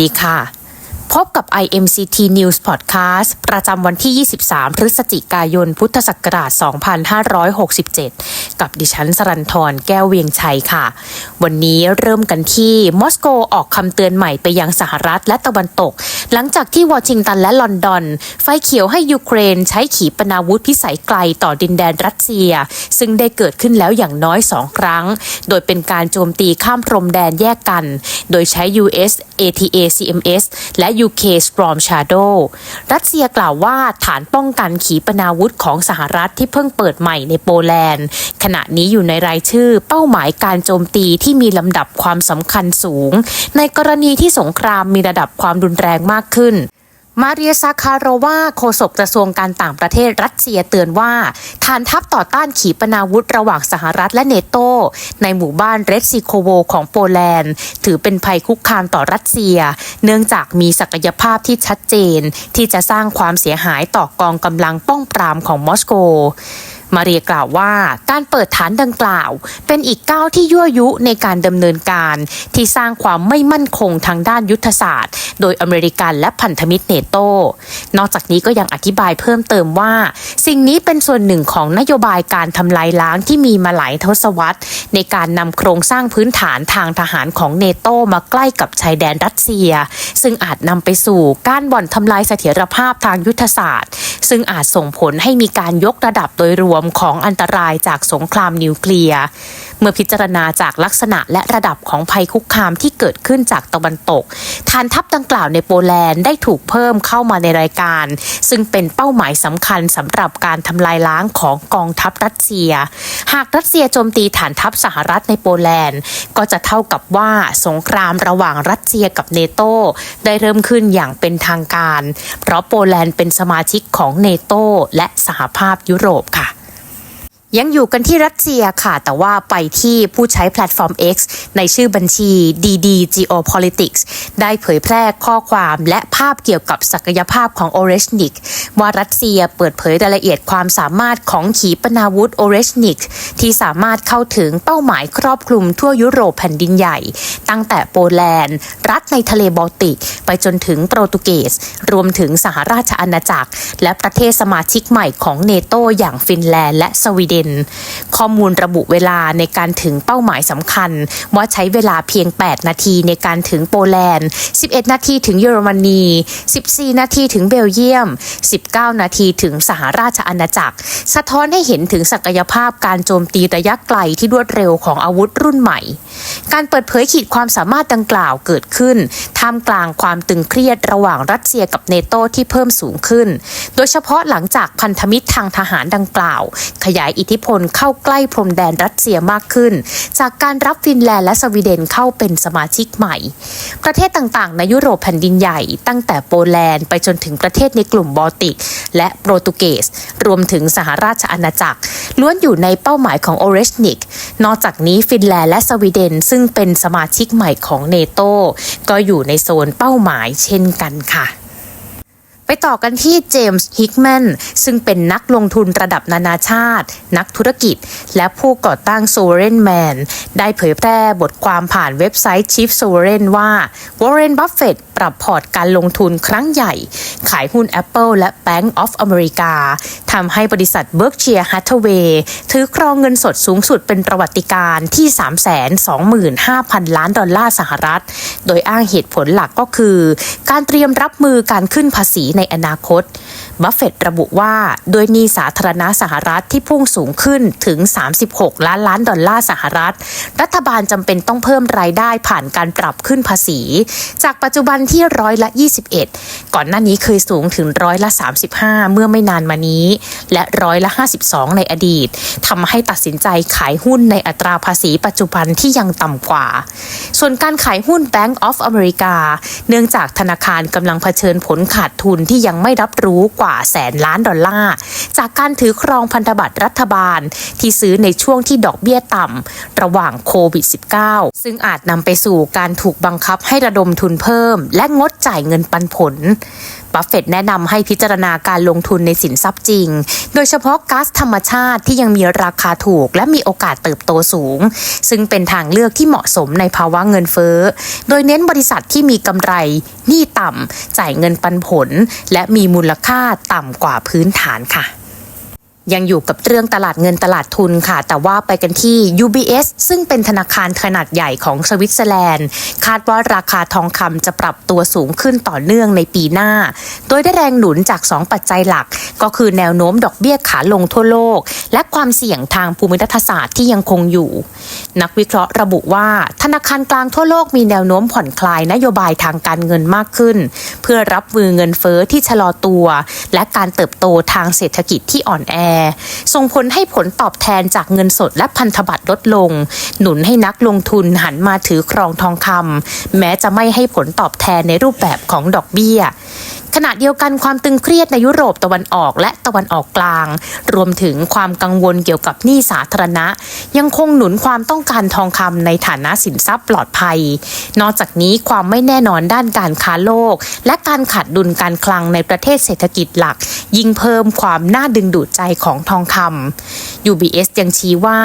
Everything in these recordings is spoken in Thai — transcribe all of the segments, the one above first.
ดีค่ะ พบ กับ IMCT News Podcast ประจำวันที่ 23 พฤศจิกายน พุทธศักราช 2567 กับดิฉันสรันทรแก้วเวียงชัยค่ะ วันนี้เริ่มกันที่มอสโกออกคำเตือนใหม่ไปยังสหรัฐและตะวันตก หลังจากที่วอชิงตันและลอนดอน ไฟเขียวให้ยูเครนใช้ขีปนาวุธพิสัยไกลต่อดินแดนรัสเซีย ซึ่งได้เกิดขึ้นแล้วอย่างน้อยสองครั้ง โดยเป็นการโจมตีข้ามพรมแดนแยกกัน โดยใช้ US ATA CMS และ UK Storm Shadow รัสเซียกล่าวว่าฐานป้องกันขีปนาวุธของสหรัฐที่เพิ่งเปิดใหม่ในโปแลนด์ ขณะนี้อยู่ในรายชื่อเป้าหมายการโจมตีที่มีลำดับความสำคัญสูง ในกรณีที่สงครามมีระดับความรุนแรงมากขึ้น มาเรียซาคารวาโฆษกกระทรวงการต่างประเทศรัสเซียเตือนว่า ฐานทัพต่อต้านขีปนาวุธระหว่างสหรัฐและเนโต ในหมู่บ้านเรซิโคโวของโปแลนด์ ถือเป็นภัยคุกคามต่อรัสเซีย เนื่องจากมีศักยภาพที่ชัดเจน ที่จะสร้างความเสียหายต่อกองกำลังป้องปรามของมอสโก มาเรียกล่าวว่าการเปิดฐานดังกล่าว เป็นอีกก้าวที่ยั่วยุในการดำเนินการที่สร้างความไม่มั่นคงทางด้านยุทธศาสตร์ โดยอเมริกันและพันธมิตรเนโต นอกจากนี้ก็ยังอธิบายเพิ่มเติมว่า สิ่งนี้เป็นส่วนหนึ่งของนโยบายการทำลายล้างที่มีมาหลายทศวรรษ ในการนำโครงสร้างพื้นฐานทางทหารของเนโตมาใกล้กับชายแดนรัสเซีย ซึ่งอาจนำไปสู่การบ่อนทำลายเสถียรภาพทางยุทธศาสตร์ ซึ่งอาจส่งผลให้มีการยกระดับโดยรวมของอันตรายจากสงครามนิวเคลียร์ เมื่อพิจารณาจากลักษณะและระดับของภัยคุกคามที่เกิดขึ้นจากตะวันตก ฐานทัพดังกล่าวในโปแลนด์ได้ถูกเพิ่มเข้ามาในรายการ ซึ่งเป็นเป้าหมายสำคัญสำหรับการทำลายล้างของกองทัพรัสเซีย หากรัสเซียโจมตีฐานทัพสหรัฐในโปแลนด์ ก็จะเท่ากับว่าสงครามระหว่างรัสเซียกับเนโตได้เริ่มขึ้นอย่างเป็นทางการ เพราะโปแลนด์เป็นสมาชิกของเนโตและสหภาพยุโรปค่ะ ยังอยู่กันที่รัสเซียค่ะ แต่ว่าไปที่ผู้ใช้แพลตฟอร์ม X ในชื่อบัญชี DD Geopolitics ได้เผยแพร่ข้อความและภาพเกี่ยวกับศักยภาพของ o r e s h n i k ว่ารัสเซียเปิดเผยรายละเอียดความสามารถของขีปนาวุธ o r e s h n i k ที่สามารถเข้าถึงเป้าหมายครอบคลุมทั่วยุโรปแผ่นดินใหญ่ ตั้งแต่โปแลนด์ รัฐในทะเลบอลติก ไปจนถึงโปรตุเกส รวมถึงสหราชอาณาจักร และประเทศสมาชิกใหม่ของเนโตอย่างฟินแลนด์และสวีเดน ข้อมูลระบุเวลาในการถึงเป้าหมายสำคัญ ว่าใช้เวลาเพียง 8 นาทีในการถึงโปแลนด์ 11 นาทีถึงเยอรมนี 14 นาทีถึงเบลเยียม 19 นาทีถึงสหราชอาณาจักร สะท้อนให้เห็นถึงศักยภาพการโจมตีระยะไกลที่รวดเร็วของอาวุธรุ่นใหม่ การเปิดเผยขีดความสามารถดังกล่าวเกิดขึ้น ท่ามกลางความตึงเครียดระหว่างรัสเซียกับเนโตที่เพิ่มสูงขึ้น โดยเฉพาะหลังจากพันธมิตรทางทหารดังกล่าว ขยายอิทธิพลเข้าใกล้พรมแดนรัสเซียมากขึ้น จากการรับฟินแลนด์และสวีเดนเข้าเป็นสมาชิกใหม่ ประเทศต่างๆ ในยุโรปแผ่นดินใหญ่ ตั้งแต่โปแลนด์ไปจนถึงประเทศในกลุ่มบอลติก และโปรตุเกส รวมถึงสหราชอาณาจักร ล้วนอยู่ในเป้าหมายของโอเรชนิก นอกจากนี้ฟินแลนด์และสวีเดน ซึ่งเป็นสมาชิกใหม่ของเนโตก็อยู่ในโซนเป้าหมายเช่นกันค่ะ ไปต่อกันที่เจมส์ฮิกแมนซึ่งเป็นนักลงทุนระดับนานาชาติ นักธุรกิจ และผู้ก่อตั้ง Sovereign Man ได้เผยแพร่บทความผ่านเว็บไซต์ Chief Sovereign ว่า Warren Buffett ปรับพอร์ตการลงทุนครั้งใหญ่ ขายหุ้น Apple และ Bank of America ทำให้บริษัท Berkshire Hathaway ถือครองเงินสดสูงสุดเป็นประวัติการที่ 325,000 ล้านดอลลาร์สหรัฐ โดยอ้างเหตุผลหลักก็คือ การเตรียมรับมือการขึ้นภาษีในในอนาคต บัฟเฟตระบุว่าโดยหนี้สาธารณะสหรัฐที่พุ่งสูงขึ้นถึง 36 ล้านล้านดอลลาร์สหรัฐ รัฐบาลจำเป็นต้องเพิ่มรายได้ผ่านการปรับขึ้นภาษี จากปัจจุบันที่ร้อยละ 21 ก่อนหน้านี้เคยสูงถึงร้อยละ 35 เมื่อไม่นานมานี้ และร้อยละ 52 ในอดีตทำให้ตัดสินใจขายหุ้นในอัตราภาษีปัจจุบันที่ยังต่ำกว่า ส่วนการขายหุ้น Bank of America เนื่องจากธนาคารกำลังเผชิญผลขาดทุนที่ยังไม่รับรู้กว่าแสนล้านดอลลาร์จากการถือครองพันธบัตรรัฐบาล ที่ซื้อในช่วงที่ดอกเบี้ยต่ำระหว่างโควิด -19 ซึ่งอาจนำไปสู่การถูกบังคับให้ระดมทุนเพิ่ม และงดจ่ายเงินปันผลบัฟเฟตแนะนำให้พิจารณาการลงทุนในสินทรัพย์จริง โดยเฉพาะก๊าซธรรมชาติที่ยังมีราคาถูก และมีโอกาสเติบโตสูง ซึ่งเป็นทางเลือกที่เหมาะสมในภาวะเงินเฟ้อ โดยเน้นบริษัทที่มีกำไร หนี้ต่ำ จ่ายเงินปันผลและมีมูลค่าต่ำกว่าพื้นฐานค่ะ ยังอยู่กับเรื่องตลาดเงินตลาดทุนค่ะ แต่ว่าไปกันที่ UBS ซึ่งเป็นธนาคารขนาดใหญ่ของสวิตเซอร์แลนด์ คาดว่าราคาทองคำจะปรับตัวสูงขึ้นต่อเนื่องในปีหน้า โดยได้แรงหนุนจาก 2 ปัจจัยหลัก ก็คือแนวโน้มดอกเบี้ยขาลงทั่วโลก และความเสี่ยงทางภูมิรัฐศาสตร์ที่ยังคงอยู่ นักวิเคราะห์ระบุว่าธนาคารกลางทั่วโลกมีแนวโน้มผ่อนคลายนโยบายทางการเงินมากขึ้น เพื่อรับมือเงินเฟอ้อที่ชะลอตัว และการเติบโตทางเศรษฐกิจที่อ่อนแอส่งผลให้ผลตอบแทนจากเงินสดและพันธบัตรลดลง หนุนให้นักลงทุนหันมาถือครองทองคำแม้จะไม่ให้ผลตอบแทนในรูปแบบของดอกเบี้ย ขณะเดียวกันความตึงเครียดในยุโรปตะวันออกและตะวันออกกลาง รวมถึงความกังวลเกี่ยวกับหนี้สาธารณะ ยังคงหนุนความต้องการทองคำในฐานะสินทรัพย์ปลอดภัย นอกจากนี้ความไม่แน่นอนด้านการค้าโลก และการขาดดุลการคลังในประเทศเศรษฐกิจหลัก ยิ่งเพิ่มความน่าดึงดูดใจของทองคำ UBS ยังชี้ว่า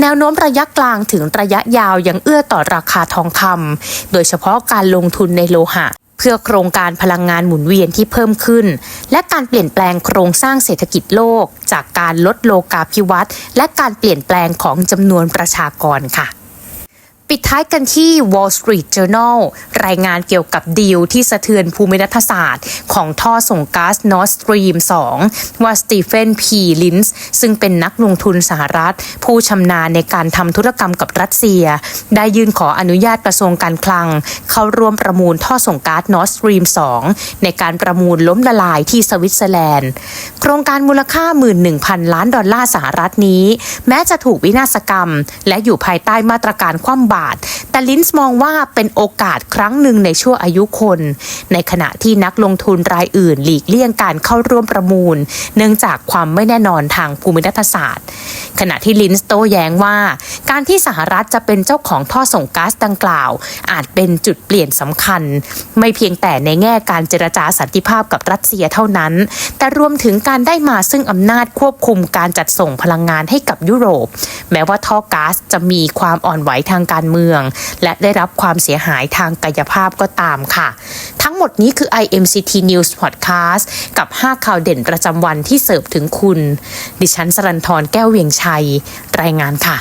แนวโน้มระยะกลางถึงระยะยาวยังเอื้อต่อราคาทองคำโดยเฉพาะการลงทุนในโลหะ เพื่อโครงการพลังงานหมุนเวียนที่เพิ่มขึ้น และการเปลี่ยนแปลงโครงสร้างเศรษฐกิจโลก จากการลดโลกาภิวัตน์และการเปลี่ยนแปลงของจำนวนประชากรค่ะ ปิดท้ายกันที่ Wall Street Journal รายงานเกี่ยวกับดีลที่สะเทือนภูมิรัฐศาสตร์ ของท่อส่งก๊าซ Nord Stream 2 ว่าสตีเฟนพีลินส์ซึ่งเป็นนักลงทุนสหรัฐ ผู้ชำนาญในการทำธุรกรรมกับรัสเซีย ได้ยื่นขออนุญาตกระทรวงการคลัง เข้าร่วมประมูลท่อส่งก๊าซ Nord Stream 2 ในการประมูลล้มละลายที่สวิตเซอร์แลนด์ โครงการมูลค่า 11,000 ล้านดอลลาร์สหรัฐนี้ แม้จะถูกวินาศกรรม และอยู่ภายใต้มาตรการคว่ำบาตรแต่ลินส์มองว่าเป็นโอกาสครั้งหนึ่งในชั่วอายุคน ในขณะที่นักลงทุนรายอื่นหลีกเลี่ยงการเข้าร่วมประมูล เนื่องจากความไม่แน่นอนทางภูมิรัฐศาสตร์ ขณะที่ลินส์โต้แย้งว่า การที่สหรัฐจะเป็นเจ้าของท่อส่งก๊าซดังกล่าว อาจเป็นจุดเปลี่ยนสำคัญ ไม่เพียงแต่ในแง่การเจรจาสันติภาพกับรัสเซียเท่านั้น แต่รวมถึงการได้มาซึ่งอำนาจควบคุมการจัดส่งพลังงานให้กับยุโรป แม้ว่าท่อก๊าซจะมีความอ่อนไหวทางการเมือง และได้รับความเสียหายทางกายภาพก็ตามค่ะ ทั้งหมดนี้คือ IMCT News Podcast กับ 5 ข่าวเด่นประจำวันที่เสิร์ฟถึงคุณ ดิฉันสรันทรแก้วเวียงชัย รายงานค่ะ